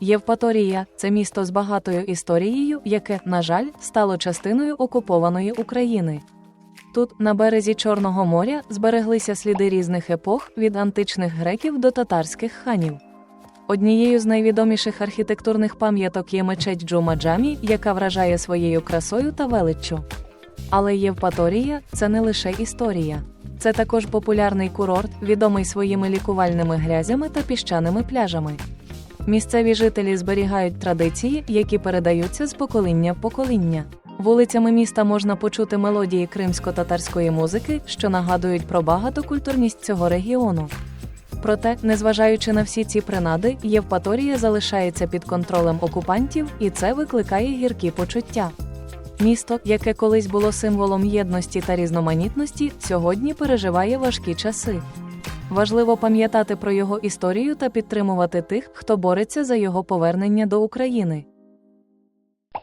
Євпаторія це місто з багатою історією, яке, на жаль, стало частиною окупованої України. Тут, на березі Чорного моря, збереглися сліди різних епох від античних греків до татарських ханів. Однією з найвідоміших архітектурних пам'яток є мечеть Джумаджамі, яка вражає своєю красою та величчю. Але Євпаторія це не лише історія. Це також популярний курорт, відомий своїми лікувальними грязями та піщаними пляжами. Місцеві жителі зберігають традиції, які передаються з покоління в покоління. Вулицями міста можна почути мелодії кримсько-татарської музики, що нагадують про багатокультурність цього регіону. Проте, незважаючи на всі ці принади, Євпаторія залишається під контролем окупантів, і це викликає гіркі почуття. Місто, яке колись було символом єдності та різноманітності, сьогодні переживає важкі часи. Важливо пам'ятати про його історію та підтримувати тих, хто бореться за його повернення до України.